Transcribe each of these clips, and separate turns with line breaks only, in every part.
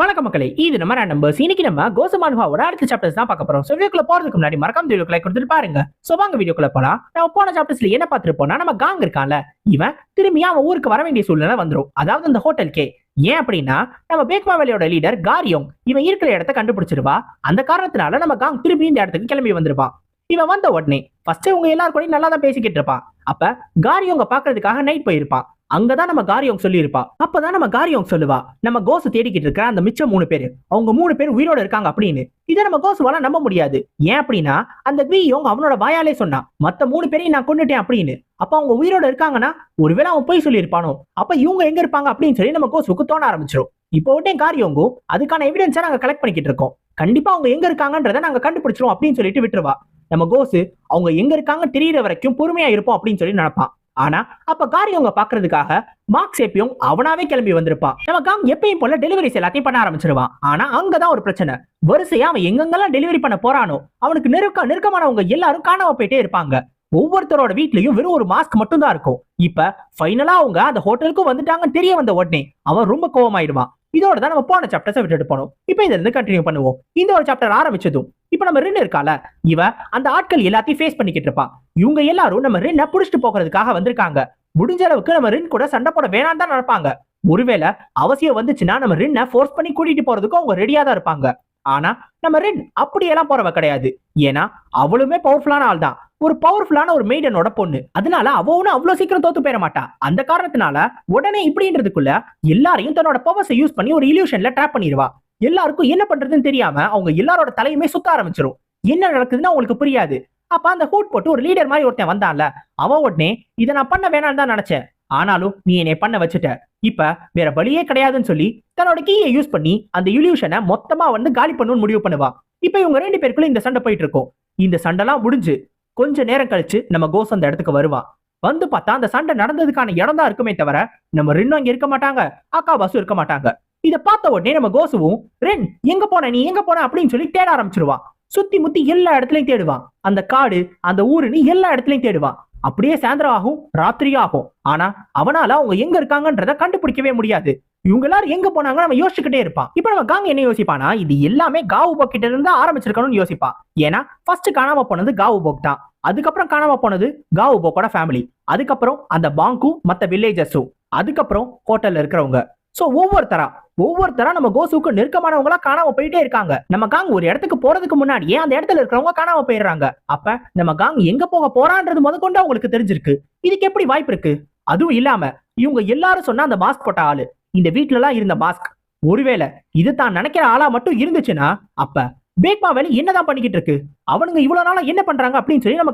வணக்கம் மக்களே இது நம்ம நம்பர்ஸ் இன்னைக்கு நம்ம கோசமானுவாவோட அடுத்த சாப்டர்ஸ் தான் பார்க்க போறோம். ஸோ வீடியோக்குள்ள போறதுக்கு முன்னாடி மறக்காம வீடியோக்கு லைக் கொடுத்துட்டு பாருங்க. ஸோ வாங்க வீடியோக்குள்ள போலாம். நம்ம போன சாப்டர்ஸ்ல என்ன பார்த்துருப்போம்னா நம்ம காங் இருக்கான்ல இவன் திரும்பி அவன் ஊருக்கு வர வேண்டிய சூழ்நிலை வந்துரும். அதாவது இந்த ஹோட்டலுக்கே ஏன் அப்படின்னா நம்ம பேக்மா வேலையோட லீடர் காரியோங் இவன் இருக்கிற இடத்த கண்டுபிடிச்சிருவா. அந்த காரணத்தினால நம்ம காங் திரும்பி இந்த இடத்துக்கு கிளம்பி வந்திருப்பான். இவன் வந்த உடனே ஃபர்ஸ்ட் உங்க எல்லாரும் கூட நல்லா தான் பேசிக்கிட்டு இருப்பான். அப்ப காரியோங்க பாக்குறதுக்காக நைட் போயிருப்பான் அங்கதான் நம்ம காரியோங் சொல்லியிருப்பா. அப்பதான் நம்ம காரியோங் சொல்லுவா. நம்ம கோசு தேடிக்கிட்டு இருக்கிற அந்த மிச்சம் மூணு பேர். அவங்க மூணு பேர் உயிரோட இருக்காங்க அப்படின்னு. இதை நம்ம கோசுவால நம்ப முடியாது. ஏன் அப்படின்னா அந்த கிரியோங் அவனோட வாயாலே சொன்னான் மத்த மூணு பேரையும் நான் கொண்டுட்டேன் அப்படின்னு. அப்ப அவங்க உயிரோட இருக்காங்கன்னா ஒருவேளை அவன் போய் சொல்லியிருப்பானோ? அப்ப இவங்க எங்க இருப்பாங்க அப்படின்னு சொல்லி நம்ம கோசுக்கு தோண ஆரம்பிச்சிரும். இப்போ உடனே காரியோங்கும் அதுக்கான எவிடன்ஸை நாங்க கலெக்ட் பண்ணிக்கிட்டு இருக்கோம். கண்டிப்பா அவங்க எங்க இருக்காங்கன்றத நாங்க கண்டுபிடிச்சிரும் அப்படின்னு சொல்லிட்டு விட்டுருவா. நம்ம கோசு அவங்க எங்க இருக்காங்கன்னு தெரியற வரைக்கும் பொறுமையா இருப்போம் அப்படின்னு சொல்லி நினைப்பான். ஆனா அப்ப காரியவங்க பாக்குறதுக்காக மார்க் சேப்பியும் அவனாவே கிளம்பி வந்திருப்பான். நம்ம காங் எப்பயும் போல டெலிவரிஸ் எல்லாத்தையும் பண்ண ஆரம்பிச்சிருவான். ஆனா அங்கதான் ஒரு பிரச்சனை. வரிசையா அவன் எங்கெங்கெல்லாம் டெலிவரி பண்ண போறானோ அவனுக்கு நெருக்க நெருக்கமானவங்க எல்லாரும் காணாம போயிட்டே இருப்பாங்க. ஒவ்வொருத்தரோட வீட்லயும் வெறும் ஒரு மாஸ்க் மட்டும் தான் இருக்கும். இப்ப ஃபைனலா அவங்க அந்த ஹோட்டலுக்கும் வந்துட்டாங்கன்னு தெரிய வந்த உடனே அவன் ரொம்ப கோவமாயிடுவான். இதோட தான் நம்ம போன சாப்டர்ஸை விட்டுட்டு போனோம். இப்போ இதுல இருந்து கண்டினியூ பண்ணுவோம். இந்த ஒரு சாப்டர் ஆரம்பிச்சதும் இப்போ நம்ம ரெண்டு இருக்கால இவ அந்த ஆட்கள் எல்லாத்தையும் ஃபேஸ் பண்ணிக்கிட்டு இருப்பான் இவங்க எல்லாரும் நம்ம ரின்ன புடிச்சிட்டு போகிறதுக்காக வந்திருக்காங்க. முடிஞ்ச அளவுக்கு நம்ம ரின் கூட சண்டை போட வேணாம் தான் நினைப்பாங்க. ஒருவேளை அவசியம் வந்துச்சுன்னா நம்ம ரின்ன ஃபோர்ஸ் பண்ணி கூட்டிட்டு போறதுக்கும் அவங்க ரெடியா தான் இருப்பாங்க. ஆனா நம்ம ரின் அப்படியெல்லாம் போறவ கிடையாது. ஏன்னா அவளுமே பவர்ஃபுல்லான ஆள் தான். ஒரு பவர்ஃபுல்லான ஒரு மெய்டனோட பொண்ணு. அதனால அவ ஒன்னும் அவ்வளவு சீக்கிரம் தோத்து போயிட மாட்டா. அந்த காரணத்தினால உடனே இப்படின்றதுக்குள்ள எல்லாரையும் தன்னோட பவர்ஸை யூஸ் பண்ணி ஒரு இல்யூஷன்ல ட்ராப் பண்ணிடுவா. எல்லாருக்கும் என்ன பண்றதுன்னு தெரியாம அவங்க எல்லாரோட தலையுமே சுத்த ஆரம்பிச்சிரும். என்ன நடக்குதுன்னு அவங்களுக்கு புரியாது. அப்ப அந்த ஹூட் போட்டு ஒரு லீடர் மாதிரி ஒருத்தன் வந்தான்ல அவன் உடனே இதை நான் பண்ண வேணாம்னு தான் நினைச்சேன். ஆனாலும் நீ என்னை பண்ண வச்சுட்ட. இப்ப வேற வழியே கிடையாதுன்னு சொல்லி தன்னோட கீயை யூஸ் பண்ணி அந்த இல்யூஷனை மொத்தமா வந்து காலி பண்ணணும்னு முடிவு பண்ணுவா. இப்ப இவங்க ரெண்டு பேருக்குள்ள இந்த சண்டை போயிட்டு இருக்கும். இந்த சண்டைலாம் முடிஞ்சு கொஞ்ச நேரம் கழிச்சு நம்ம கோஸ் அந்த இடத்துக்கு வருவான் வந்து பார்த்தா அந்த சண்டை நடந்ததுக்கான இடம் தான் இருக்குமே தவிர நம்ம ரெண்டும் அங்க இருக்க மாட்டாங்க. அக்கா பாசும் இருக்க மாட்டாங்க. இதை பார்த்த உடனே நம்ம கோசுவும் ரென் எங்க போன நீ எங்க போன? அப்படின்னு சொல்லி தேட ஆரம்பிச்சிருவான் சுத்தி முத்தி எல்லா இடத்துலையும் தேடுவான் அந்த காடு அந்த ஊருன்னு எல்லா இடத்துலையும் தேடுவான் அப்படியே சாயந்தரம் ஆகும் ராத்திரியும் ஆகும் ஆனா அவனால அவங்க எங்க இருக்காங்கன்றத கண்டுபிடிக்கவே முடியாது. இவங்க எல்லாரும் எங்க போனாங்க நம்ம யோசிச்சுக்கிட்டே இருப்பான் இப்ப நம்ம காங் என்ன யோசிப்பானா இது எல்லாமே காவு போக் கிட்ட இருந்து ஆரம்பிச்சிருக்கணும்னு யோசிப்பான் ஏன்னா ஃபர்ஸ்ட் காணாம போனது காவு போக் தான். அதுக்கப்புறம் காணாம போனது காவு போக்கோட ஃபேமிலி அதுக்கப்புறம் அந்த பாங்கும் மத்த வில்லேஜஸும் அதுக்கப்புறம் ஹோட்டல்ல இருக்கிறவங்க. சோ ஒவ்வொருத்தரா ஒவ்வொருத்தரா நம்ம கோசுக்கு நெருக்கமானவங்களா காணாம போயிட்டே இருக்காங்க. நம்ம காங் ஒரு இடத்துக்கு போறதுக்கு முன்னாடியே அந்த இடத்துல இருக்கிறவங்க காணாம போயிடுறாங்க? அப்ப நம்ம காங் எங்க போக போறான்றது முதற்கொண்டு அவங்களுக்கு தெரிஞ்சிருக்கு. இதுக்கு எப்படி வாய்ப்பு இருக்கு? அதுவும் இல்லாம இவங்க எல்லாரும் சொன்ன அந்த மாஸ்க் போட்ட ஆளு இந்த வீட்டுல எல்லாம் இருந்த மாஸ்க் ஒருவேளை இது தான் நினைக்கிற ஆளா மட்டும் இருந்துச்சுன்னா அப்ப பேக்மா வேலை என்னதான் பண்ணிக்கிட்டு இருக்கு? அவனுங்க இவ்வளவு நாளா என்ன பண்றாங்க அப்படின்னு சொல்லி நம்ம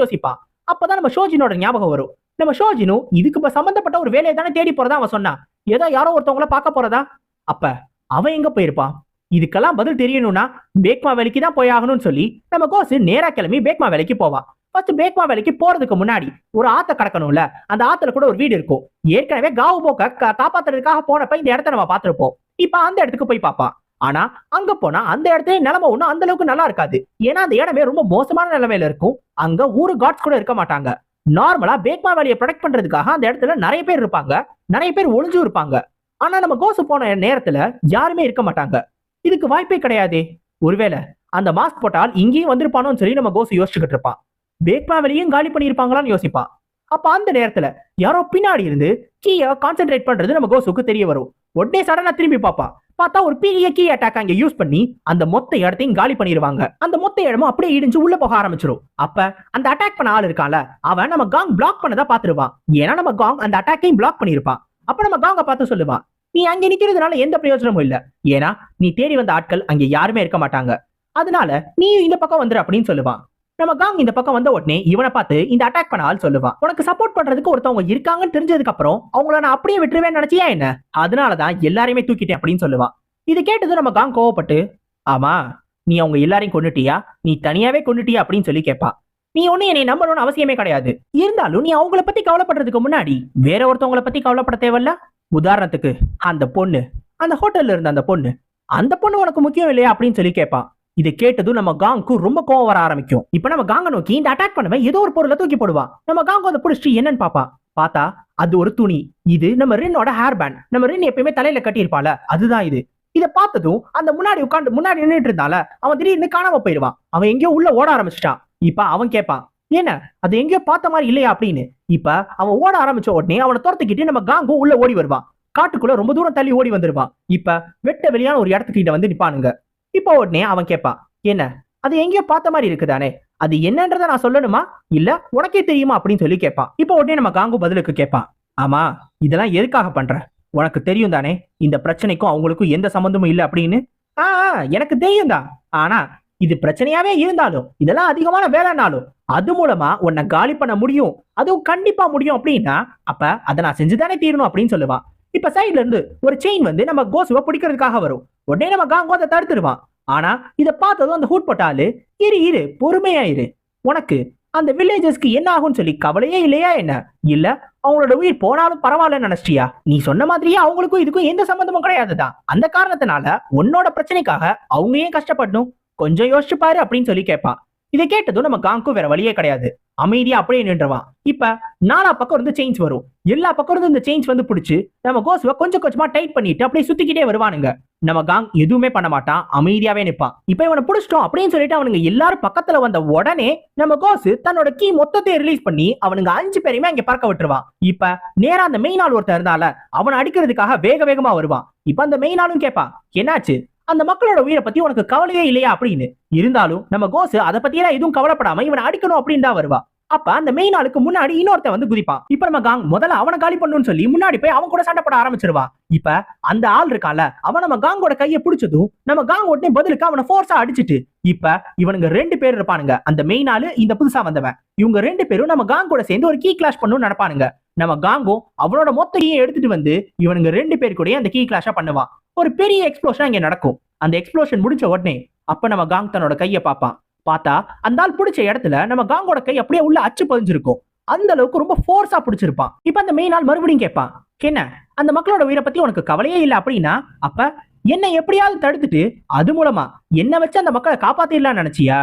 யோசிப்பான். அப்பதான் நம்ம ஷோஜினோட ஞாபகம் வரும். நம்ம ஷோஜினு இதுக்கு இப்ப சம்பந்தப்பட்ட ஒரு வேலையை தானே தேடி போறதா அவன் சொன்னான். ஏதோ யாரோ ஒருத்தவங்கள பார்க்க போறதா? அப்ப அவன் எங்க போயிருப்பான்? இதுக்கெல்லாம் பதில் தெரியணும்னா பேக்மா வேலைக்கு தான் போய் ஆகணும்னு சொல்லி நம்ம கோசு நேரா கிளம்பி பேக்மா வேலைக்கு போவான் ஃபர்ஸ்ட் பேக்மா வேலைக்கு போறதுக்கு முன்னாடி ஒரு ஆத்த கடக்கணும்ல அந்த ஆத்துல கூட ஒரு வீடு இருக்கும். ஏற்கனவே காவு போக்க காப்பாத்துறதுக்காக போனப்ப இந்த இடத்த நம்ம பார்த்துருப்போம். இப்ப அந்த இடத்துக்கு போய் பார்ப்பான். ஆனா அங்க போனா அந்த இடத்துல நிலைமை ஒண்ணும் அந்த அளவுக்கு நல்லா இருக்காது. ஏன்னா அந்த இடமே ரொம்ப மோசமான நிலைமையில இருக்கும். அங்க ஊரு காட்ஸ் கூட இருக்க மாட்டாங்க. நார்மலா பேக்மா வேலையை ப்ரொடெக்ட் பண்றதுக்காக அந்த இடத்துல நிறைய பேர் இருப்பாங்க. நிறைய பேர் ஒளிஞ்சும் இருப்பாங்க. ஆனா நம்ம கோசு போன நேரத்துல யாருமே இருக்க மாட்டாங்க. இதுக்கு வாய்ப்பே கிடையாதே. ஒருவேளை அந்த மாஸ்க் போட்டால் இங்கேயும் வந்திருப்பானோன்னு சொல்லி நம்ம கோசு யோசிச்சுக்கிட்டு இருப்பான். பேக்மா வேலையும் காலி பண்ணியிருப்பாங்களான்னு யோசிப்பான். அப்ப அந்த நேரத்துல யாரோ பின்னாடி இருந்து கீயை கான்சென்ட்ரேட் பண்றது நம்ம கோசுக்கு தெரிய வரும். உடனே சடனா திரும்பி பாப்பா பார்த்தா ஒரு பெரிய கீ அட்டாக் அங்க யூஸ் பண்ணி அந்த மொத்த இடத்தையும் காலி பண்ணிடுவாங்க அந்த மொத்த இடமும் அப்படியே இடிஞ்சு உள்ள போக ஆரம்பிச்சிடும் அப்ப அந்த அட்டாக் பண்ண ஆள் இருக்கான்ல அவன் நம்ம காங் பிளாக் பண்ணதா பாத்துருவான் ஏன்னா நம்ம காங் அந்த அட்டாக்கையும் பிளாக் பண்ணிருப்பான். அப்ப நம்ம காங்க பார்த்து சொல்லுவான் நீ அங்க நிக்கிறதுனால எந்த பிரயோஜனமும் இல்ல. ஏன்னா நீ தேடி வந்த ஆட்கள் அங்க யாருமே இருக்க மாட்டாங்க. அதனால நீ இந்த பக்கம் வந்துரு அப்படின்னு சொல்லுவான். நம்ம காங் இந்த பக்கம் வந்த உடனே இவனை பார்த்து இந்த அட்டாக் பண்ண ஆள் சொல்லுவான் உனக்கு சப்போர்ட் பண்றதுக்கு ஒருத்தவங்க இருக்காங்கன்னு தெரிஞ்சதுக்கு அப்புறம் அவங்கள நான் அப்படியே விட்டுருவேன் நினைச்சியா என்ன? அதனாலதான் எல்லாரையுமே தூக்கிட்டேன் அப்படின்னு சொல்லுவான் இது கேட்டது நம்ம காங் கோவப்பட்டு ஆமா நீ அவங்க எல்லாரையும் கொண்டுட்டியா நீ தனியாவே கொண்டுட்டியா அப்படின்னு சொல்லி கேட்பா நீ ஒண்ணு என்னை நம்பணும்னு அவசியமே கிடையாது. இருந்தாலும் நீ அவங்கள பத்தி கவலைப்படுறதுக்கு முன்னாடி வேற ஒருத்தவங்கள பத்தி கவலைப்பட தேவையில்ல? உதாரணத்துக்கு அந்த பொண்ணு அந்த ஹோட்டல்ல இருந்த அந்த பொண்ணு அந்த பொண்ணு உனக்கு முக்கியம் இல்லையா? அப்படின்னு சொல்லி கேட்பான் இதை கேட்டதும் நம்ம காங்க்கு ரொம்ப கோவம் வர ஆரம்பிக்கும். இப்ப நம்ம காங்க நோக்கி இந்த அட்டாக் பண்ணவன் ஏதோ ஒரு பொருளை தூக்கி போடுவா. நம்ம காங்கோ அதை பிடிச்சிட்டு என்னன்னு பாப்பா? பார்த்தா அது ஒரு துணி. இது நம்ம ரின்னோட ஹேர் பேண்ட் நம்ம ரின் எப்பயுமே தலையில கட்டியிருப்பால அதுதான் இது. இதை பார்த்ததும் அந்த முன்னாடி உட்காந்து முன்னாடி நின்றுட்டு இருந்தால அவன் திடீர்னு காணாம போயிடுவான். அவன் எங்கேயோ உள்ள ஓட ஆரம்பிச்சிட்டான் இப்ப அவன் கேட்பான் என்ன அது எங்கேயோ பார்த்த மாதிரி இல்லையா? அப்படின்னு. இப்ப அவன் ஓட ஆரம்பிச்ச உடனே அவனை துரத்துக்கிட்டு நம்ம காங்கும் உள்ள ஓடி வருவான். காட்டுக்குள்ள ரொம்ப தூரம் தள்ளி ஓடி வந்துருவான். இப்ப வெட்ட வெளியான ஒரு இடத்துக்கிட்ட வந்து நிப்பானுங்க. இப்போ உடனே அவன் கேட்பான் என்ன? அது எங்கேயோ பார்த்த மாதிரி இருக்குதானே? அது என்னன்றதை நான் சொல்லணுமா? இல்ல உனக்கே தெரியுமா? அப்படின்னு சொல்லி கேட்பான். இப்போ உடனே நம்ம காங்கு பதிலுக்கு கேட்பான் ஆமா இதெல்லாம் எதுக்காக பண்ற? உனக்கு தெரியும் தானே? இந்த பிரச்சனைக்கும் அவங்களுக்கும் எந்த சம்பந்தமும் இல்லை? அப்படின்னு. ஆ ஆ, எனக்கு தெரியும் தான். ஆனா இது பிரச்சனையாவே இருந்தாலும் இதெல்லாம் அதிகமான வேலைனாலும் அது மூலமா உன்னை காலி பண்ண முடியும். அதுவும் கண்டிப்பா முடியும் அப்படின்னா அப்ப அதை நான் செஞ்சுதானே தீரணும் அப்படின்னு சொல்லுவான். இப்ப சைடுல இருந்து ஒரு செயின் வந்து நம்ம கோசுவை பிடிக்கிறதுக்காக வரும். உடனே நம்ம காங்கோ அதை தடுத்துருவான். ஆனா இதை பார்த்ததும் அந்த ஹூட் போட்டாலு இரு இரு பொறுமையா இரு. உனக்கு அந்த வில்லேஜஸ்க்கு என்ன ஆகும்னு சொல்லி கவலையே இல்லையா என்ன? இல்ல அவங்களோட உயிர் போனாலும் பரவாயில்லன்னு நினைச்சியா நீ சொன்ன மாதிரியே அவங்களுக்கும் இதுக்கும் எந்த சம்பந்தமும் கிடையாதுதான் அந்த காரணத்தினால உன்னோட பிரச்சனைக்காக அவங்க ஏன் கஷ்டப்படணும்? கொஞ்சம் யோசிச்சு பாரு அப்படின்னு சொல்லி கேட்பான். இதை கேட்டதும் நம்ம காங்கும் வேற வழியே கிடையாது. அமைதியா அப்படியே நின்றுவான் இப்ப நாலா பக்கம் இருந்து செயின்ஸ் வரும். எல்லா பக்கம் இருந்து இந்த செயின்ஸ் வந்து பிடிச்சு நம்ம கோசுவை கொஞ்சம் கொஞ்சமா டைட் பண்ணிட்டு அப்படியே சுத்திக்கிட்டே வருவானுங்க. நம்ம காங் எதுவுமே பண்ண மாட்டான் அமைதியாவே நிற்பான் இப்ப இவனை பிடிச்சிட்டோம் அப்படின்னு சொல்லிட்டு அவனுங்க எல்லாரும் பக்கத்துல வந்த உடனே நம்ம கோசு தன்னோட கீ மொத்தத்தை ரிலீஸ் பண்ணி அவனுங்க அஞ்சு பேரையுமே அங்க பறக்க விட்டுருவான் இப்ப நேரா அந்த மெயின் ஆள் ஒருத்தர் இருந்தால அவனை அடிக்கிறதுக்காக வேக வேகமா வருவான். இப்ப அந்த மெயின் ஆளும் கேட்பான் என்னாச்சு? அந்த மக்களோட உயிரை பத்தி உனக்கு கவலையே இல்லையா அப்படின்னு? இருந்தாலும் நம்ம கோசு அதை பத்தியெல்லாம் எதுவும் கவலைப்படாம இவனை அடிக்கணும் அப்படின்னு தான் வருவா. அப்ப அந்த மெயின் ஆளுக்கு முன்னாடி இன்னொருத்தன் வந்து குதிப்பான். இப்ப நம்ம காங் முதல்ல அவனை காலி பண்ணணும்னு சொல்லி முன்னாடி போய் அவன் கூட சண்டை போட ஆரம்பிச்சிருவா. இப்ப அந்த ஆள் இருக்கான்ல அவன் நம்ம காங்கோட கையை பிடிச்சதும் நம்ம காங் உடனே பதிலுக்கு அவனை ஃபோர்ஸா அடிச்சிட்டு இப்ப இவனுங்க ரெண்டு பேர் இருப்பானுங்க. அந்த மெயின் ஆளு இந்த புதுசா வந்தவன். இவங்க ரெண்டு பேரும் நம்ம காங் கூட சேர்ந்து ஒரு கீ கிளாஷ் பண்ணணும்னு நடப்பானுங்க நம்ம காங்கும் அவனோட மொத்த கீயை எடுத்துட்டு வந்து இவனுங்க ரெண்டு பேர் கூடயே அந்த கீ கிளாஷா பண்ணுவான். ஒரு பெரிய எக்ஸ்ப்ளோஷன் அங்கே நடக்கும். அந்த எக்ஸ்ப்ளோஷன் முடிச்ச உடனே அப்ப நம்ம காங் தன்னோட கையை பார்ப்பான். பார்த்தா அந்த ஆள் பிடிச்ச இடத்துல நம்ம காங்கோட கை அப்படியே உள்ள அச்சு பதிஞ்சிருக்கும். அந்த அளவுக்கு ரொம்ப ஃபோர்ஸா பிடிச்சிருப்பான். இப்ப அந்த மெயின் ஆள் மறுபடியும் கேட்பான் என்ன அந்த மக்களோட உயிரை பத்தி உனக்கு கவலையே இல்லை அப்படின்னா அப்ப என்னை எப்படியாவது தடுத்துட்டு அது மூலமா என்ன வச்சு அந்த மக்களை காப்பாத்திடலாம் நினைச்சியா?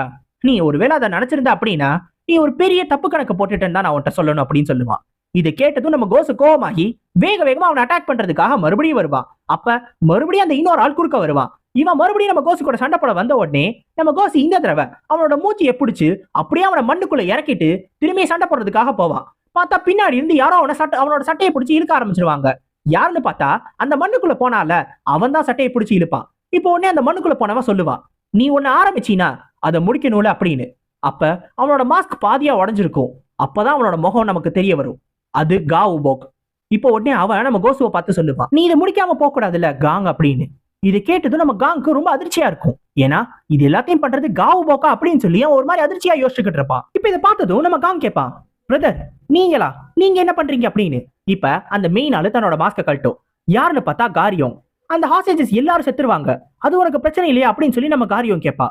நீ ஒருவேளை அதை நினைச்சிருந்த அப்படின்னா நீ ஒரு பெரிய தப்பு கணக்கு போட்டுட்டேன்னு தான் நான் உன்கிட்ட சொல்லணும் அப்படின்னு சொல்லுவான். இதை கேட்டதும் நம்ம கோசு கோவமாகி வேக வேகமா அவனை அட்டாக் பண்றதுக்காக மறுபடியும் வருவான் அப்ப மறுபடியும் அந்த இன்னொரு ஆள் குறுக்க வருவான் இவன் மறுபடியும் நம்ம கோசு கூட சண்டை போட வந்த உடனே நம்ம கோசு இந்த தடவை அவனோட மூச்சியை பிடிச்சி அப்படியே அவனை மண்ணுக்குள்ள இறக்கிட்டு திரும்பி சண்டை போடுறதுக்காக போவான் பார்த்தா பின்னாடி இருந்து யாரோ அவனை சட்டை அவனோட சட்டையை பிடிச்சி இழுக்க ஆரம்பிச்சிருவாங்க. யாருன்னு பார்த்தா அந்த மண்ணுக்குள்ள போனால அவன் தான் சட்டையை பிடிச்சி இழுப்பான். இப்போ உடனே அந்த மண்ணுக்குள்ள போனவன் சொல்லுவான் நீ ஒன்னு ஆரம்பிச்சீனா அதை முடிக்கணும்ல அப்படின்னு. அப்ப அவனோட மாஸ்க் பாதியா உடஞ்சிருக்கும். அப்பதான் அவனோட முகம் நமக்கு தெரிய வரும். அது கா உபோக் இப்போ உடனே அவன் நம்ம கோசுவை பார்த்து சொல்லுவான் நீ இதை முடிக்காம போக கூடாதுல்ல காங் அப்படின்னு. இது கேட்டதும் நம்ம காங்க்கு ரொம்ப அதிர்ச்சியா இருக்கும். ஏன்னா இது எல்லாத்தையும் பண்றது காவு போக்கா அப்படின்னு சொல்லி ஒரு மாதிரி அதிர்ச்சியா யோசிச்சுக்கிட்டு இருப்பான் இப்ப இதை பார்த்ததும் நம்ம காங் கேட்பான் பிரதர் நீங்களா? நீங்க என்ன பண்றீங்க? அப்படின்னு. இப்ப அந்த மெயின் ஆளு தன்னோட மாஸ்க கழட்டும். யாருன்னு பார்த்தா காரியம் அந்த ஹாசேஜஸ் எல்லாரும் செத்துருவாங்க. அது உனக்கு பிரச்சனை இல்லையா அப்படின்னு சொல்லி நம்ம காரியம் கேட்பா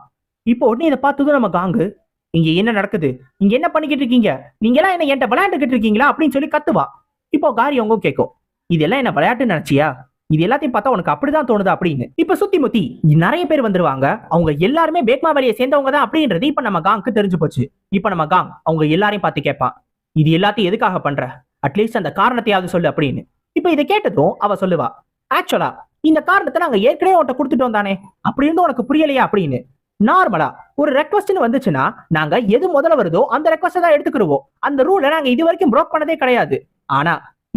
இப்போ உடனே இதை பார்த்ததும் நம்ம காங்கு இங்க என்ன நடக்குது? இங்க என்ன பண்ணிக்கிட்டு இருக்கீங்க? நீங்க எல்லாம் என்ன என்கிட்ட விளையாண்டுகிட்டு இருக்கீங்களா? அப்படின்னு சொல்லி கத்துவா. இப்போ காரியவங்க கேட்கும் இதெல்லாம் என்ன விளையாட்டு நினைச்சியா? இது எல்லாத்தையும் பார்த்தா உனக்கு அப்படிதான் தோணுது? அப்படின்னு. இப்ப சுத்தி முத்தி நிறைய பேர் வந்துருவாங்க. அவங்க எல்லாருமே பேக்மா வேலையை சேர்ந்தவங்க தான் அப்படின்றது இப்ப நம்ம காங்க்கு தெரிஞ்சு போச்சு. இப்ப நம்ம காங் அவங்க எல்லாரையும் பார்த்து கேட்பான் இது எல்லாத்தையும் எதுக்காக பண்ற? அட்லீஸ்ட் அந்த காரணத்தையாவது சொல்லு அப்படின்னு. இப்ப இதை கேட்டதும் அவ சொல்லுவா. ஆக்சுவலா இந்த காரணத்தை நாங்க ஏற்கனவே உன்ட்ட கொடுத்துட்டோம் தானே? அப்படி இருந்தும் உனக்கு புரியலையா? அப்படின்னு. நார்மலா ஒரு ரெக்வஸ்ட்னு வந்துச்சுன்னா நாங்க எது முதல்ல வருதோ அந்த ரெக்வஸ்ட் தான் எடுத்துக்கிடுவோம் அந்த ரூலை நாங்க இது வரைக்கும் ப்ரோக் பண்ணதே கிடையாது. ஆனா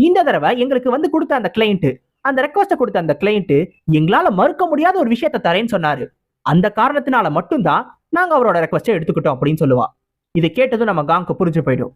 இந்த தடவை எங்களுக்கு வந்து கொடுத்த அந்த கிளைண்ட் அந்த ரெக்வஸ்ட கொடுத்த அந்த கிளைண்ட் எங்களால மறுக்க முடியாத ஒரு விஷயத்த தரேன்னு சொன்னாரு. அந்த காரணத்தினால மட்டும்தான் நாங்க அவரோட ரெக்வஸ்ட்டை எடுத்துக்கிட்டோம் அப்படின்னு சொல்லுவா. இதை கேட்டதும் நம்ம காங்க்கு புரிஞ்சு போயிடும்.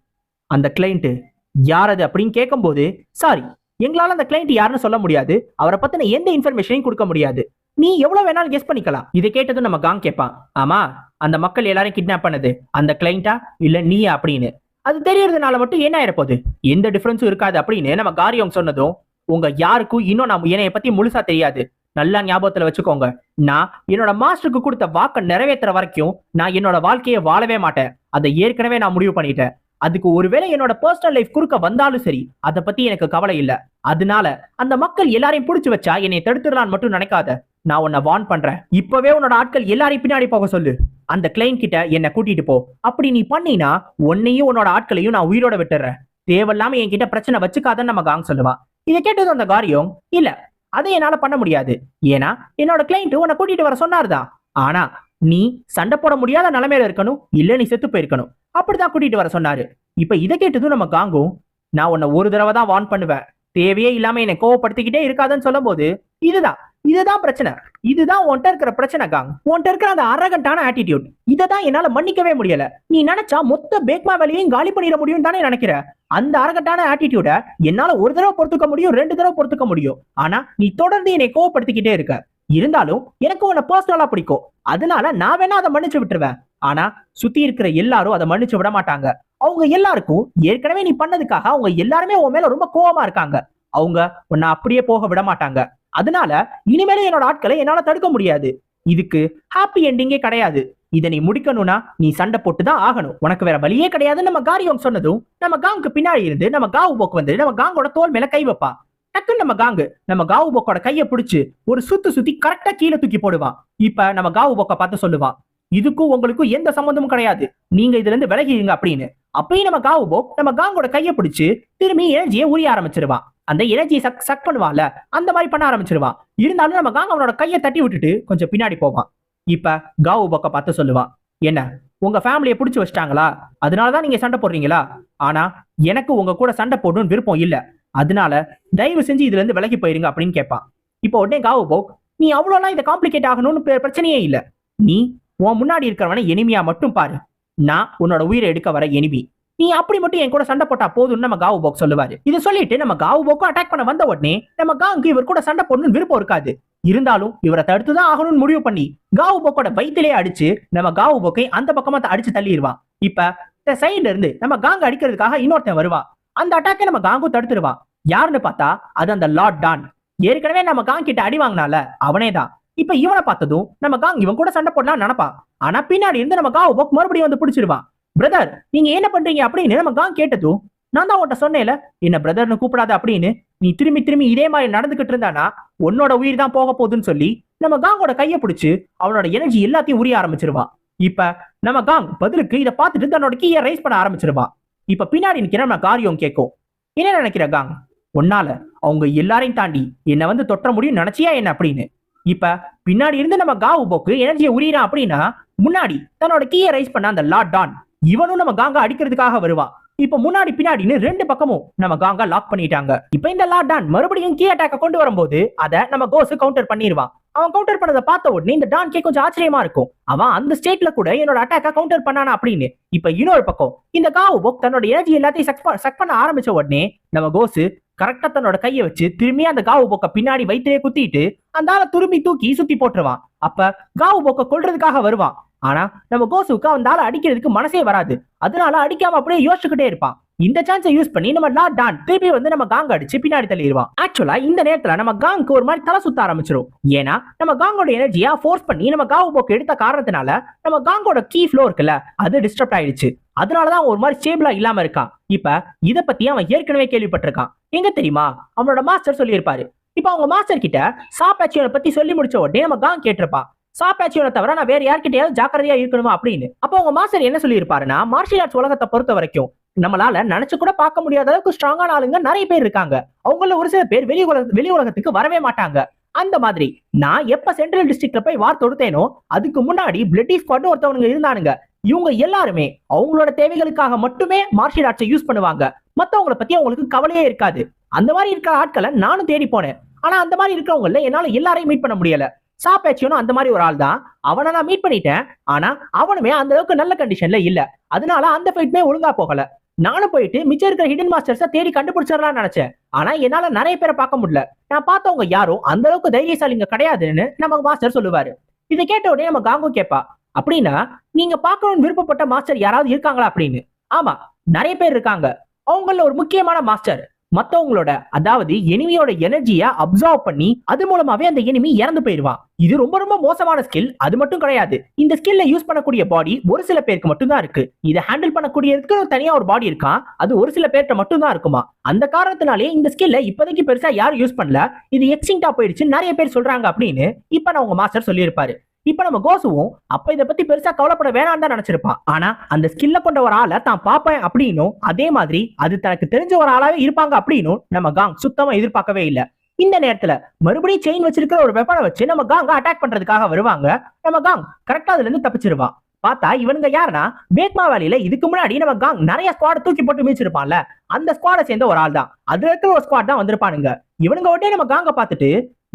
அந்த கிளைண்ட் யார் அது அப்படின்னு கேட்கும்போது சாரி எங்களால அந்த கிளைண்ட் யாருன்னு சொல்ல முடியாது. அவரை பத்தின எந்த இன்ஃபர்மேஷனையும் கொடுக்க முடியாது. நீ எவ்வளவு வேணாலும் கெஸ் பண்ணிக்கலாம். இதை கேட்டதும் நம்ம காங் கேட்பான் ஆமா அந்த மக்கள் எல்லாரும் கிட்னாப் பண்ணது அந்த கிளைண்டா இல்ல நீயா அப்படின்னு? அது தெரியறதுனால மட்டும் என்ன ஆயிரப்போகுது எந்த டிஃபரன்ஸும் இருக்காது அப்படின்னு நம்ம காரியம் சொன்னதும் உங்க யாருக்கும் இன்னும் நான் என்னைய பத்தி முழுசா தெரியாது. நல்லா ஞாபகத்துல வச்சுக்கோங்க. நான் என்னோட மாஸ்டருக்கு கொடுத்த வாக்கை நிறைவேற்றுற வரைக்கும் நான் என்னோட வாழ்க்கையை வாழவே மாட்டேன். அதை ஏற்கனவே நான் முடிவு பண்ணிட்டேன். அதுக்கு ஒருவேளை என்னோட பர்சனல் லைஃப் குறுக்க வந்தாலும் சரி அதை பத்தி எனக்கு கவலை இல்லை. அதனால அந்த மக்கள் எல்லாரையும் பிடிச்சி வச்சா என்னை தடுத்துடலான்னு மட்டும் நினைக்காத. நான் உன்னை வார்ன் பண்றேன். இப்பவே உன்னோட ஆட்கள் எல்லாரையும் பின்னாடி போக சொல்லு. அந்த கிளைண்ட் கிட்ட என்ன கூட்டிட்டு போ. அப்படி நீ பண்ணினா உன்னையும் உன்னோட ஆட்களையும் நான் உயிரோட விட்டுறேன். தேவையில்லாம என்கிட்ட பிரச்சனை வச்சுக்காதன்னு நம்ம காங் சொல்லுவா. இதை கேட்டது அந்த காரியம் இல்ல அதை என்னால பண்ண முடியாது. ஏன்னா என்னோட கிளைண்ட் உன்னை கூட்டிட்டு வர சொன்னார்தான் ஆனா நீ சண்டை போட முடியாத நிலைமையில இருக்கணும். இல்ல நீ செத்து போயிருக்கணும். அப்படிதான் கூட்டிட்டு வர சொன்னாரு. இப்ப இதை கேட்டதும் நம்ம காங்கும் நான் உன்னை ஒரு தடவை தான் வார்ன் பண்ணுவேன். தேவையே இல்லாம என்னை கோவப்படுத்திக்கிட்டே இருக்காதுன்னு சொல்லும் போது இதுதான். இதுதான் பிரச்சனை. இதுதான் உன்கிட்ட இருக்கிற பிரச்சனை காங் உன்கிட்ட இருக்கிற அந்த அரகண்டான ஆட்டிடியூட் இதை தான் என்னால மன்னிக்கவே முடியல. நீ நினைச்சா மொத்த பேக்மா வேலையையும் காலி பண்ணிட முடியும் தானே நினைக்கிற. அந்த அரகட்டான ஆட்டிடியூட என்னால ஒரு தடவை பொறுத்துக்க முடியும் ரெண்டு தடவை பொறுத்துக்க முடியும். ஆனா நீ தொடர்ந்து என்னை கோவப்படுத்திக்கிட்டே இருக்க. இருந்தாலும் எனக்கு உன்னை பர்சனலா பிடிக்கும். அதனால நான் வேணா அதை மன்னிச்சு விட்டுருவேன். ஆனா சுத்தி இருக்கிற எல்லாரும் அதை மன்னிச்சு விட மாட்டாங்க. அவங்க எல்லாருக்கும் ஏற்கனவே நீ பண்ணதுக்காக அவங்க எல்லாருமே உன் மேல ரொம்ப கோவமா இருக்காங்க. அவங்க உன்னை அப்படியே போக விட மாட்டாங்க. அதனால இனிமேல என்னோட ஆட்களை என்னால தடுக்க முடியாது. இதுக்கு ஹாப்பி எண்டிங்கே கிடையாது. இதை நீ முடிக்கணும்னா நீ சண்டை போட்டு தான் ஆகணும். உனக்கு வேற வழியே கிடையாதுன்னு நம்ம காரியம் சொன்னதும் நம்ம காங்குக்கு பின்னாடி இருந்து நம்ம காவு போக்கு வந்து நம்ம காங்கோட தோல் மேல கை வைப்பா. டக்குன்னு நம்ம காங்கு நம்ம காவு போக்கோட கைய பிடிச்சு ஒரு சுத்து சுத்தி கரெக்டா கீழே தூக்கி போடுவான் இப்ப நம்ம காவு போக்க பார்த்து சொல்லுவான் இதுக்கும் உங்களுக்கும் எந்த சம்மந்தமும் கிடையாது. நீங்க இதுல இருந்து விலகிடுங்க அப்படின்னு. அப்பயும் நம்ம காவு போக் நம்ம காங்கோட கைய பிடிச்சு திரும்பி எனர்ஜியை உரிய ஆரம்பிச்சிருவான் அந்த எனர்ஜி சக் சக் பண்ணுவான்ல அந்த மாதிரி பண்ண ஆரம்பிச்சிருவான். இருந்தாலும் நம்ம காங்க அவனோட கையை தட்டி விட்டுட்டு கொஞ்சம் பின்னாடி போவான். இப்ப காவு பக்கம் பார்த்து சொல்லுவான் என்ன உங்க ஃபேமிலியை பிடிச்சி வச்சிட்டாங்களா? அதனாலதான் நீங்க சண்டை போடுறீங்களா? ஆனா எனக்கு உங்க கூட சண்டை போடணும்னு விருப்பம் இல்ல. அதனால தயவு செஞ்சு இதுல இருந்து விலகி போயிருங்க அப்படின்னு கேட்பான். இப்போ உடனே காவு போக் நீ அவ்வளோலாம் இதை காம்ப்ளிகேட் ஆகணும்னு பிரச்சனையே இல்லை. நீ உன் முன்னாடி இருக்கிறவனை எனிமியா மட்டும் பாரு. நான் உன்னோட உயிரை எடுக்க வர எனிமி. நீ அப்படி மட்டும் என் கூட சண்டை போட்டா போதும்னு நம்ம காவு போக் சொல்லுவாரு. இதை சொல்லிட்டு நம்ம காவு போக்கும் அட்டாக் பண்ண வந்த உடனே நம்ம காவுக்கு இவர் கூட சண்டை போடணும்னு விருப்பம் இருக்காது. இருந்தாலும் இவரை தடுத்துதான் ஆகணும்னு முடிவு பண்ணி காவு போக்கோட வயிற்றிலே அடிச்சு நம்ம காவு போக்கை அந்த பக்கமா அடிச்சு தள்ளிடுவான் இப்ப இந்த சைடுல இருந்து நம்ம காங்க அடிக்கிறதுக்காக இன்னொருத்தன் வருவான் அந்த அட்டாக்கை நம்ம காங்கும் தடுத்துருவான் யாருன்னு பார்த்தா அது அந்த லார்ட் டான். ஏற்கனவே நம்ம காங் கிட்ட அடி வாங்கினால அவனே தான். இப்ப இவனை பார்த்ததும் நம்ம காங் இவன் கூட சண்டை போடலாம் நினைப்பான் ஆனா பின்னாடி இருந்து நம்ம காவு போக் மறுபடியும் வந்து பிடிச்சிருவான் பிரதர் நீங்க என்ன பண்றீங்க அப்படின்னு நம்ம காங் கேட்டதும் நான் தான் உன்ட்ட சொன்னேன்ல என்ன பிரதர்னு கூப்பிடாத அப்படின்னு நீ திரும்பி திரும்பி இதே மாதிரி நடந்துகிட்டு இருந்தானா உன்னோட உயிர் தான் போக போகுதுன்னு சொல்லி நம்ம காங்கோட கையை பிடிச்சு அவனோட எனர்ஜி எல்லாத்தையும் உரிய ஆரம்பிச்சிருவான் இப்ப நம்ம காங் பதிலுக்கு இதை பார்த்துட்டு தன்னோட கீயை ரைஸ் பண்ண ஆரம்பிச்சிருவான் இப்ப பின்னாடி நிக்கிற நம்ம காரியம் கேட்கும். என்ன நினைக்கிற காங் உன்னால அவங்க எல்லாரையும் தாண்டி என்னை வந்து தொற்ற முடியும் நினைச்சியா என்ன அப்படின்னு? இப்ப பின்னாடி இருந்து நம்ம காவு போக்கு எனர்ஜியை உரியறான் அப்படின்னா முன்னாடி தன்னோட கீயை ரைஸ் பண்ண அந்த லா டான் இவனும் நம்ம காங்கா அடிக்கிறதுக்காக வருவான் இப்ப முன்னாடி பின்னாடின்னு ரெண்டு பக்கமும் நம்ம காங்கா லாக் பண்ணிட்டாங்க. இப்ப இந்த லார்ட் டான் மறுபடியும் கீ அட்டாக்க கொண்டு வரும்போது அதை நம்ம கோஸ் கவுண்டர் பண்ணிடுவான் அவன் கவுண்டர் பண்ணதை பார்த்த உடனே இந்த டான்கே கொஞ்சம் ஆச்சரியமா இருக்கும். அவன் அந்த ஸ்டேட்ல கூட என்னோட அட்டாக்க கவுண்டர் பண்ணானா அப்படின்னு. இப்ப இன்னொரு பக்கம் இந்த காவு போக் தன்னோட எனர்ஜி எல்லாத்தையும் சக் சக் பண்ண ஆரம்பிச்ச உடனே நம்ம கோஸ் கரெக்டா தன்னோட கையை வச்சு திரும்பி அந்த காவு போக்க பின்னாடி வயிற்றிலே குத்திட்டு அந்த ஆளை திரும்பி தூக்கி சுத்தி போட்டுருவான். அப்ப காவு போக்க கொல்றதுக்காக வருவான். ஆனா நம்ம கோசுக்கு அந்த ஆளை அடிக்கிறதுக்கு மனசே வராது. அதனால அடிக்காம அப்படியே யோசிச்சுக்கிட்டே இருப்பான். இந்த சான்ஸை யூஸ் பண்ணி நம்ம லா டான் திருப்பி வந்து நம்ம காங் அடிச்சு பின்னாடி தள்ளிடுவான். ஆக்சுவலா இந்த நேரத்துல நம்ம காங்க்கு ஒரு மாதிரி தலை சுத்த ஆரம்பிச்சிரும். ஏன்னா நம்ம காங்கோட எனர்ஜியா ஃபோர்ஸ் பண்ணி நம்ம காவு போக்கு எடுத்த காரணத்தினால நம்ம காங்கோட கீ ஃப்ளோ இருக்குல்ல அது டிஸ்டர்ப் ஆயிடுச்சு. அதனாலதான் ஒரு மாதிரி ஸ்டேபிளா இல்லாம இருக்கான். இப்ப இதை பத்தி அவன் ஏற்கனவே கேள்விப்பட்டிருக்கான். எங்க தெரியுமா? அவனோட மாஸ்டர் சொல்லியிருப்பாரு. இப்ப அவங்க மாஸ்டர் கிட்ட சாப்பாச்சியோட பத்தி சொல்லி முடிச்ச உடனே நம்ம காங் கேட்டிருப்பான். சாப்பாச்சியோட தவிர நான் வேற யார்கிட்டயாவது ஜாக்கிரதையா இருக்கணுமா அப்படின்னு? அப்போ உங்க மாஸ்டர் என்ன சொல்லியிருப்பாருன்னா மார்ஷியல் ஆர்ட்ஸ் உலகத்தை பொறுத்த வரைக்கும் நம்மளால நினைச்சு கூட பார்க்க முடியாத அளவுக்கு ஸ்ட்ராங்கான ஆளுங்க நிறைய பேர் இருக்காங்க. அவங்கள ஒரு சில பேர் வெளி உலக வெளி உலகத்துக்கு வரவே மாட்டாங்க. அந்த மாதிரி நான் எப்ப சென்ட்ரல் டிஸ்ட்ரிக்ட்ல போய் வார் தொடுத்தேனோ அதுக்கு முன்னாடி பிளட்டி ஸ்குவாட்னு ஒருத்தவங்க இருந்தானுங்க. இவங்க எல்லாருமே அவங்களோட தேவைகளுக்காக மட்டுமே மார்ஷியல் ஆர்ட்ஸை யூஸ் பண்ணுவாங்க. மத்தவங்கள பத்தி அவங்களுக்கு கவலையே இருக்காது. அந்த மாதிரி இருக்கிற ஆட்களை நானும் தேடி போனேன். ஆனா அந்த மாதிரி இருக்கிறவங்கள என்னால எல்லாரையும் மீட் பண்ண முடியல. சாப்பேச்சியனும் அந்த மாதிரி ஒரு ஆள் தான் அவனை நான் மீட் பண்ணிட்டேன். ஆனா அவனுமே அந்த அளவுக்கு நல்ல கண்டிஷன்ல இல்ல. அதனால அந்த ஃபைட்மே ஒழுங்கா போகல. நானும் போயிட்டு மிச்சம் இருக்கிற ஹிடன் மாஸ்டர்ஸை தேடி கண்டுபிடிச்சிடலாம்னு நினைச்சேன். ஆனா என்னால நிறைய பேரை பார்க்க முடியல. நான் பார்த்தவங்க யாரும் அந்த அளவுக்கு தைரியசாலிங்க கிடையாதுன்னு நம்ம மாஸ்டர் சொல்லுவாரு. இதை கேட்ட உடனே நம்ம காங்கும் கேட்பா அப்படின்னா நீங்க பார்க்கணும்னு விருப்பப்பட்ட மாஸ்டர் யாராவது இருக்காங்களா? அப்படின்னு. ஆமா நிறைய பேர் இருக்காங்க. அவங்கள ஒரு முக்கியமான மாஸ்டர் மத்தவங்களோட அதாவது எனிமியோட எனர்ஜியை அப்சர்வ் பண்ணி அது மூலமாவே அந்த எனிமி இறந்து போயிடுவான் இது ரொம்ப ரொம்ப மோசமான ஸ்கில் அது மட்டும் கிடையாது. இந்த ஸ்கில்ல யூஸ் பண்ணக்கூடிய பாடி ஒரு சில பேருக்கு மட்டும்தான் இருக்கு. இதை ஹேண்டில் பண்ணக்கூடியதுக்கு தனியா ஒரு பாடி இருக்கான் அது ஒரு சில பேர்கிட்ட மட்டும்தான் இருக்குமா? அந்த காரணத்தினாலே இந்த ஸ்கில்ல இப்போதைக்கு பெருசா யாரும் யூஸ் பண்ணல. இது எக்ஸிங்டா போயிடுச்சு நிறைய பேர் சொல்றாங்க அப்படின்னு இப்ப நான் உங்க மாஸ்டர் சொல்லியிருப்பாரு. இப்ப நம்ம கோசுவும் அப்ப இத பத்தி பெருசா கவலைப்பட வேணாம் தான் நினைச்சிருப்பான் ஆனா அந்த ஸ்கில்ல கொண்ட ஒரு ஆளை தான் பாப்பேன் அப்படின்னும் அதே மாதிரி அது தனக்கு தெரிஞ்ச ஒரு ஆளாவே இருப்பாங்க அப்படின்னும் நம்ம காங் சுத்தமா எதிர்பார்க்கவே இல்ல. இந்த நேரத்துல மறுபடியும் செயின் வச்சிருக்கிற ஒரு வெப்பனை வச்சு நம்ம காங்க அட்டாக் பண்றதுக்காக வருவாங்க. நம்ம காங் கரெக்டா அதுல இருந்து தப்பிச்சிருவான். பார்த்தா இவனுங்க யாருன்னா பேத்மா வேலையில இதுக்கு முன்னாடி நம்ம காங் நிறைய ஸ்குவாட தூக்கி போட்டு மீச்சிருப்பான்ல. அந்த ஸ்குவாட சேர்ந்த ஒரு ஆள் தான். அதுல இருக்கிற ஒரு ஸ்குவாட் தான் வந்திருப்பானுங்க. இவனுங்க உடனே நம்ம காங்க பார்த்துட்டு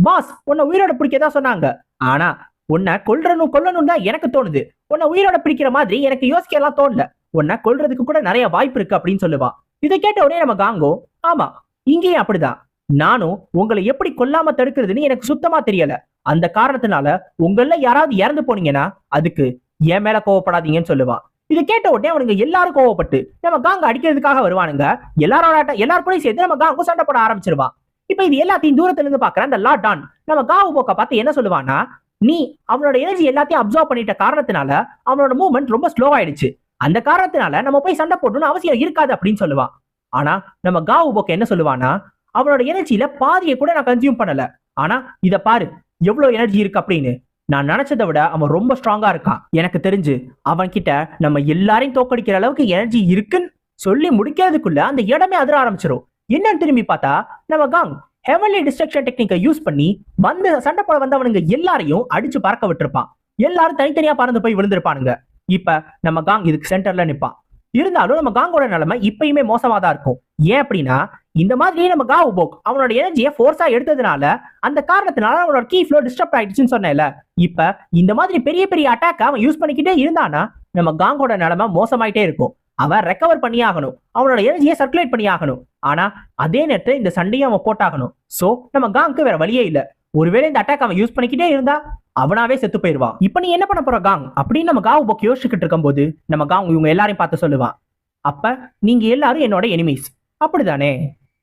பாஸ் உன்னை உயிரோட பிடிக்கதான் சொன்னாங்க. ஆனா உன்னை கொல்றணும் கொல்லணும் தான் எனக்கு தோணுது. உன்னை உயிரோட பிடிக்கிற மாதிரி எனக்கு யோசிக்க எல்லாம் தோணல. உன்னை கொல்றதுக்கு கூட நிறைய வாய்ப்பு இருக்கு அப்படின்னு சொல்லுவான் இதை கேட்ட உடனே நம்ம காங்கோ ஆமா இங்கேயும் அப்படிதான். நானும் உங்களை எப்படி கொல்லாம தடுக்கிறதுன்னு எனக்கு சுத்தமா தெரியல. அந்த காரணத்தினால உங்கள யாராவது இறந்து போனீங்கன்னா அதுக்கு என் மேல கோவப்படாதீங்கன்னு சொல்லுவான் இதை கேட்ட உடனே அவனுங்க எல்லாரும் கோவப்பட்டு நம்ம காங்க அடிக்கிறதுக்காக வருவானுங்க. எல்லாரோட ஆட்ட- எல்லார் சேர்த்து நம்ம காங்கும் சண்டை போட ஆரம்பிச்சிருவான் இப்ப இது எல்லாத்தையும் தூரத்துல இருந்து பாக்குற அந்த லா டான் நம்ம காவு போக்க பார்த்து என்ன சொல்லுவான்னா நீ அவனோட எனர்ஜி எல்லாத்தையும் அப்சர்வ் பண்ணிட்ட காரணத்தினால அவனோட மூவ்மெண்ட் ரொம்ப ஸ்லோ ஆயிடுச்சு. அந்த காரணத்தினால நம்ம போய் சண்டை போடணும்னு அவசியம் இருக்காது அப்படின்னு சொல்லுவான். ஆனா நம்ம காவு போக்க என்ன சொல்லுவானா அவனோட எனர்ஜியில பாதியை கூட நான் கன்சியூம் பண்ணல. ஆனா இத பாரு எவ்வளவு எனர்ஜி இருக்கு அப்படின்னு. நான் நினைச்சதை விட அவன் ரொம்ப ஸ்ட்ராங்கா இருக்கான். எனக்கு தெரிஞ்சு அவன் கிட்ட நம்ம எல்லாரையும் தோக்கடிக்கிற அளவுக்கு எனர்ஜி இருக்குன்னு சொல்லி முடிக்கிறதுக்குள்ள அந்த இடமே அதிர ஆரம்பிச்சிடும் என்னன்னு திரும்பி பார்த்தா நம்ம காங் ஹெவன்லி டிஸ்ட்ரக்ஷன் டெக்னிக்கை யூஸ் பண்ணி வந்து சண்டை போட வந்தவனுங்க எல்லாரையும் அடிச்சு பறக்க விட்டுருப்பான். எல்லாரும் தனித்தனியா பறந்து போய் விழுந்திருப்பானுங்க. இப்ப நம்ம காங் இதுக்கு சென்டர்ல நிற்பான் இருந்தாலும் நம்ம காங்கோட நிலைமை இப்பயுமே மோசமா தான் இருக்கும். ஏன் அப்படின்னா இந்த மாதிரி நம்ம கா உபோக் அவனோட எனர்ஜியை ஃபோர்ஸா எடுத்ததுனால அந்த காரணத்தினால அவனோட கீ ஃப்ளோ டிஸ்டர்ப் ஆயிடுச்சுன்னு சொன்னேன்ல. இப்ப இந்த மாதிரி பெரிய பெரிய அட்டாக் அவன் யூஸ் பண்ணிக்கிட்டே இருந்தானா நம்ம காங்கோட நிலைமை மோசமாயிட்டே இருக்கும். அவன் ரெக்கவர் பண்ணி ஆகணும் அவனோட எனர்ஜியை சர்க்குலேட் பண்ணி ஆகணும் ஆனா அதே நேரத்தில் இந்த சண்டையும் அவன் போட்டாகணும். சோ நம்ம காங்க்கு வேற வழியே இல்ல. ஒருவேளை இந்த அட்டாக் அவன் யூஸ் பண்ணிக்கிட்டே இருந்தா அவனாவே செத்து போயிருவான். இப்போ நீ என்ன பண்ண போற காங் அப்படின்னு நம்ம காவு போக்கு யோசிச்சுக்கிட்டு இருக்கும்போது நம்ம காங் இவங்க எல்லாரையும் பார்த்து சொல்லுவான். அப்ப நீங்க எல்லாரும் என்னோட எனிமீஸ் அப்படிதானே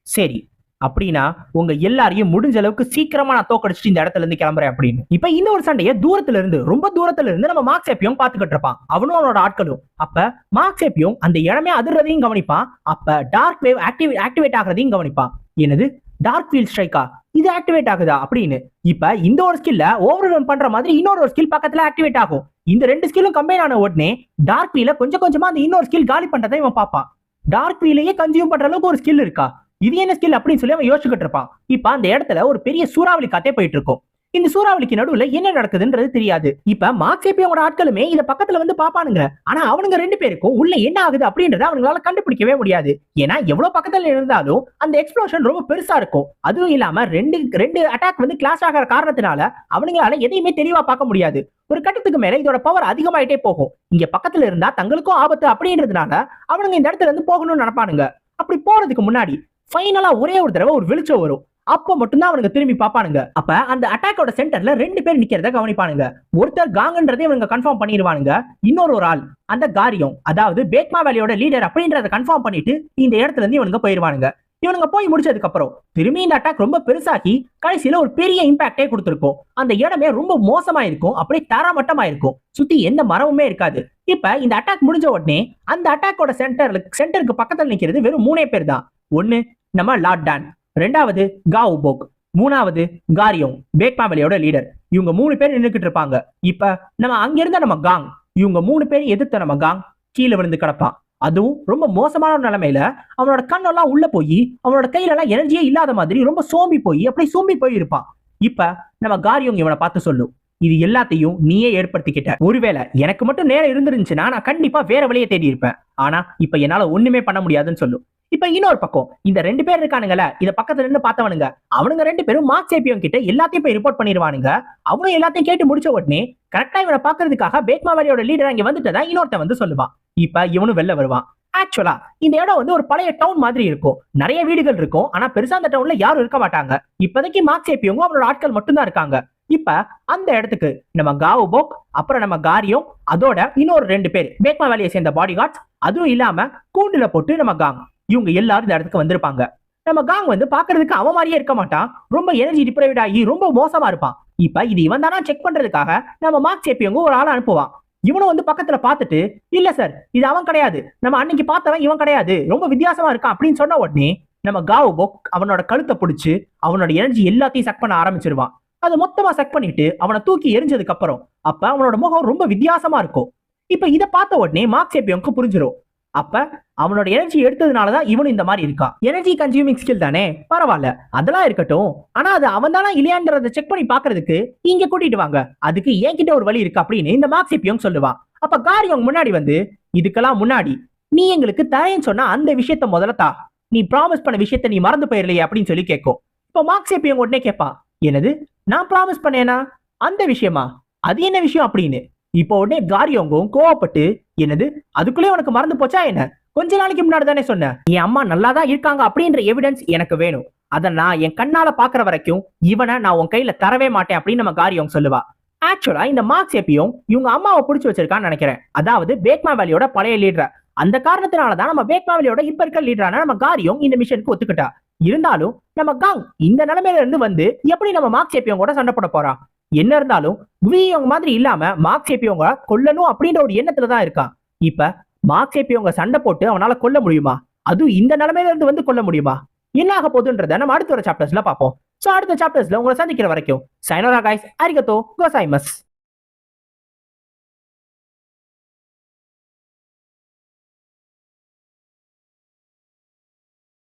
சரி. அப்படின்னா உங்க எல்லாரையும் முடிஞ்ச அளவுக்கு சீக்கிரமா நான் தோக்கடிச்சிட்டு இந்த இடத்துல இருந்து கிளம்புறேன் அப்படின்னு. இப்ப இந்த ஒரு சண்டையை தூரத்துல இருந்து ரொம்ப தூரத்துல இருந்து நம்ம மார்க் சேப்பியும் பாத்துக்கிட்டு இருப்பான். அவனும் அவனோட ஆட்களும். அப்ப மார்க் சேப்பியும் அந்த இடமே அதிர்றதையும் கவனிப்பான். அப்ப டார்க் வேவ் ஆக்டிவேட் ஆக்டிவேட் ஆகுறதையும் கவனிப்பான். என்னது? டார்க் ஃபீல்ட் ஸ்ட்ரைக்கா இது ஆக்டிவேட் ஆகுதா? அப்படின்னு. இப்ப இந்த ஒரு ஸ்கில்ல ஓவர் ரன் பண்ற மாதிரி இன்னொரு ஒரு ஸ்கில் பக்கத்துல ஆக்டிவேட் ஆகும். இந்த ரெண்டு ஸ்கில்லும் கம்பைன் ஆன உடனே டார்க் வீல கொஞ்சம் கொஞ்சமா அந்த இன்னொரு ஸ்கில் காலி பண்றதை இவன் பார்ப்பான். டார்க் வீலையே கன்சியூம் பண்ற அளவுக்கு ஒரு ஸ்கில் இருக்கா? இது என்ன ஸ்கில் அப்படின்னு சொல்லி அவன் யோசிச்சுக்கிட்டு இருப்பான். இப்ப அந்த இடத்துல ஒரு பெரிய சூறாவளி காத்தே போயிட்டு இருக்கும். இந்த சூறாவளிக்கு நடுவுல என்ன நடக்குதுன்றது தெரியாது. இப்ப மார்க்ஸேப்பியோட ஆட்களுமே இத பக்கத்துல வந்து பாப்பானுங்க ஆனா அவனுங்க ரெண்டு பேருக்கும் உள்ள என்ன ஆகுது அப்படின்றத அவங்களால கண்டுபிடிக்கவே முடியாது. ஏன்னா எவ்வளவு பக்கத்துல இருந்தாலும் அந்த எக்ஸ்ப்ளோஷன் ரொம்ப பெருசா இருக்கும். அதுவும் இல்லாம ரெண்டு ரெண்டு அட்டாக் வந்து கிளாஸ் ஆகிற காரணத்தினால அவனுங்களால எதையுமே தெளிவா பார்க்க முடியாது. ஒரு கட்டத்துக்கு மேல இதோட பவர் அதிகமாயிட்டே போகும். இங்க பக்கத்துல இருந்தா தங்களுக்கும் ஆபத்து அப்படின்றதுனால அவனுங்க இந்த இடத்துல இருந்து போகணும்னு நினைப்பானுங்க. அப்படி போறதுக்கு முன்னாடி ஃபைனலா ஒரே ஒரு தடவை ஒரு வெளிச்சம் வரும். அப்போ மட்டும்தான் அவனுங்க திரும்பி பாப்பானுங்க அப்ப அந்த அட்டாக்கோட சென்டர்ல ரெண்டு பேர் நிக்கிறத கவனிப்பானுங்க. ஒருத்தர் காங்கன்றதை இவங்க கன்ஃபார்ம் பண்ணிடுவானுங்க இன்னொரு ஒரு ஆள் அந்த காரியம் அதாவது பேக்மா வேலையோட லீடர் அப்படின்றத கன்ஃபார்ம் பண்ணிட்டு இந்த இடத்துல இருந்து இவனுங்க போயிருவானுங்க. இவனுங்க போய் முடிச்சதுக்கு அப்புறம் திரும்பி இந்த அட்டாக் ரொம்ப பெருசாக்கி கடைசியில ஒரு பெரிய இம்பாக்டே கொடுத்துருக்கும். அந்த இடமே ரொம்ப மோசமா இருக்கும் அப்படியே தரமட்டமா இருக்கும். சுத்தி எந்த மரமுமே இருக்காது. இப்ப இந்த அட்டாக் முடிஞ்ச உடனே அந்த அட்டாக்கோட சென்டர் சென்டருக்கு பக்கத்துல நிக்கிறது வெறும் மூணே பேர் தான். ஒன்னு நம்ம லார்ட் டான். ரெண்டாவது கா உபோக் மூணாவது காரியம் பேக்மாவலியோட லீடர். இவங்க மூணு பேர் நின்றுக்கிட்டு இருப்பாங்க. இப்ப நம்ம அங்கிருந்த நம்ம காங் இவங்க மூணு பேர் எதிர்த்த நம்ம காங் கீழே விழுந்து கிடப்பான். அதுவும் ரொம்ப மோசமான ஒரு நிலைமையில அவனோட கண்ணெல்லாம் உள்ள போய் அவனோட கையில எல்லாம் எனர்ஜியே இல்லாத மாதிரி ரொம்ப சோம்பி போய் அப்படியே சோம்பி போய் இருப்பான் இப்ப நம்ம காரியோங் இவனை பார்த்து சொல்லும் இது எல்லாத்தையும் நீயே ஏற்படுத்திக்கிட்ட. ஒருவேளை எனக்கு மட்டும் நேரம் இருந்துருந்துச்சுன்னா நான் கண்டிப்பா வேற வழியை தேடி இருப்பேன். ஆனா இப்ப என்னால ஒண்ணுமே பண்ண முடியாதுன்னு சொல்லும் இப்ப இன்னொரு பக்கம் இந்த ரெண்டு பேர் இருக்கானுங்கல்ல இத பக்கத்துல இருந்து பார்த்தவனுங்க அவனுங்க ரெண்டு பேரும் மார்க் சேப்பியம் கிட்ட எல்லாத்தையும் போய் ரிப்போர்ட் பண்ணிடுவானுங்க. அவனும் எல்லாத்தையும் கேட்டு முடிச்ச உடனே கரெக்டா இவனை பாக்குறதுக்காக பேட்மாவாரியோட லீடர் அங்க வந்துட்டதா இன்னொருத்தன் வந்து சொல்லுவான். இப்ப இவனும் வெளில வருவான். ஆக்சுவலா இந்த இடம் வந்து ஒரு பழைய டவுன் மாதிரி இருக்கும். நிறைய வீடுகள் இருக்கும். ஆனா பெருசா அந்த டவுன்ல யாரும் இருக்க மாட்டாங்க. இப்போதைக்கு மார்க் சேப்பியவங்க அவனோட ஆட்கள் மட்டும்தான் இருக்காங்க. இப்ப அந்த இடத்துக்கு நம்ம காவு போக் அப்புறம் நம்ம காரியம் அதோட இன்னொரு ரெண்டு பேர் பேக்மா வேலையை சேர்ந்த பாடி கார்ட்ஸ் அதுவும் இல்லாம கூண்டுல போட்டு நம்ம காங் இவங்க எல்லாரும் இந்த இடத்துக்கு வந்திருப்பாங்க. நம்ம காங் வந்து பாக்குறதுக்கு அவன் மாதிரியே இருக்க மாட்டான். ரொம்ப எனர்ஜி டிப்ரைவ்ட் ஆகி ரொம்ப மோசமா இருப்பான். இப்ப இது இவன் தானா செக் பண்றதுக்காக நம்ம மார்க் சேப்பியவங்க ஒரு ஆளை அனுப்புவான். இவனும் வந்து பக்கத்துல பார்த்துட்டு இல்ல சார் இது அவன் கிடையாது. நம்ம அன்னைக்கு பார்த்தவன் இவன் கிடையாது. ரொம்ப வித்தியாசமா இருக்கான். அப்படின்னு சொன்ன உடனே நம்ம காவு அவனோட கழுத்தை பிடிச்சு அவனோட எனர்ஜி எல்லாத்தையும் சக் பண்ண ஆரம்பிச்சிருவான். அதை மொத்தமா சக் பண்ணிட்டு அவனை தூக்கி எரிஞ்சதுக்கு அப்புறம் அப்ப அவனோட முகம் ரொம்ப வித்தியாசமா இருக்கும். இப்ப இதை பார்த்த உடனே மார்க் சேப்பியவனுக்கு புரிஞ்சிடும் அப்ப அவனோட எனர்ஜி எடுத்ததுனாலதான் இவனும் இந்த மாதிரி இருக்கான். எனர்ஜி கன்சியூமிங் ஸ்கில் தானே? பரவாயில்ல. அதெல்லாம் இருக்கட்டும். ஆனா அது அவன் தானா இல்லையான்றத செக் பண்ணி பாக்குறதுக்கு இங்க கூட்டிட்டு வாங்க. அதுக்கு என்கிட்ட ஒரு வழி இருக்கு அப்படின்னு இந்த மார்க்சிப்பியும் சொல்லுவான். அப்ப காரியம் முன்னாடி வந்து இதுக்கெல்லாம் முன்னாடி நீ எங்களுக்கு தரேன்னு சொன்னா அந்த விஷயத்த முதல்ல தா. நீ ப்ராமிஸ் பண்ண விஷயத்த நீ மறந்து போயிடலையே அப்படின்னு சொல்லி கேட்கும் இப்போ மார்க்சிப்பியும் உடனே கேட்பான் என்னது? நான் ப்ராமிஸ் பண்ணேனா? அந்த விஷயமா? அது என்ன விஷயம்? அப்படின்னு. இப்போ உடனே காரியோங்கவும் கோவப்பட்டு என்னது? அதுக்குள்ளே உனக்கு மறந்து போச்சா என்ன? கொஞ்ச நாளைக்கு முன்னாடி தானே சொன்னேன் என் அம்மா நல்லா தான் இருக்காங்க அப்படின்ற எவிடன்ஸ் எனக்கு வேணும். அதை நான் என் கண்ணால பாக்குற வரைக்கும் இவனை நான் உன் கையில தரவே மாட்டேன் அப்படின்னு நம்ம காரியோங் சொல்லுவா. ஆக்சுவலா இந்த மார்க்ஸ் எப்பியும் இவங்க அம்மாவை பிடிச்சி வச்சிருக்கான்னு நினைக்கிறேன். அதாவது பேக்மா வேலியோட பழைய லீடர் அந்த காரணத்தினால தான் நம்ம பேக்மா வேலியோட இப்ப இருக்க லீடரான நம்ம காரியம் இந்த மிஷனுக்கு ஒத்துக்கிட்டா. இருந்தாலும் நம்ம காங் இந்த நிலைமையில இருந்து வந்து எப்படி நம்ம மார்க்ஸ் எப்பியும் கூட சண்டை போட போறான் என்ன இருந்தாலும் வியோங்க மாதிரி இல்லாம மார்க் சேப்பியவங்க கொல்லணும் அப்படின்ற ஒரு எண்ணத்துல தான் இருக்கான் இப்ப மார்க் சேப்பியவங்க சண்டை போட்டு அவனால கொல்ல முடியுமா? அதுவும் இந்த நிலைமையில இருந்து வந்து கொல்ல முடியுமா? என்ன ஆக போகுதுன்றத நம்ம அடுத்த ஒரு சாப்டர்ஸ்ல பார்ப்போம். சோ அடுத்த சாப்டர்ஸ்ல உங்களை சந்திக்கிற வரைக்கும் சைனோரா காய்ஸ் அரிகத்தோ கோசாய்மஸ்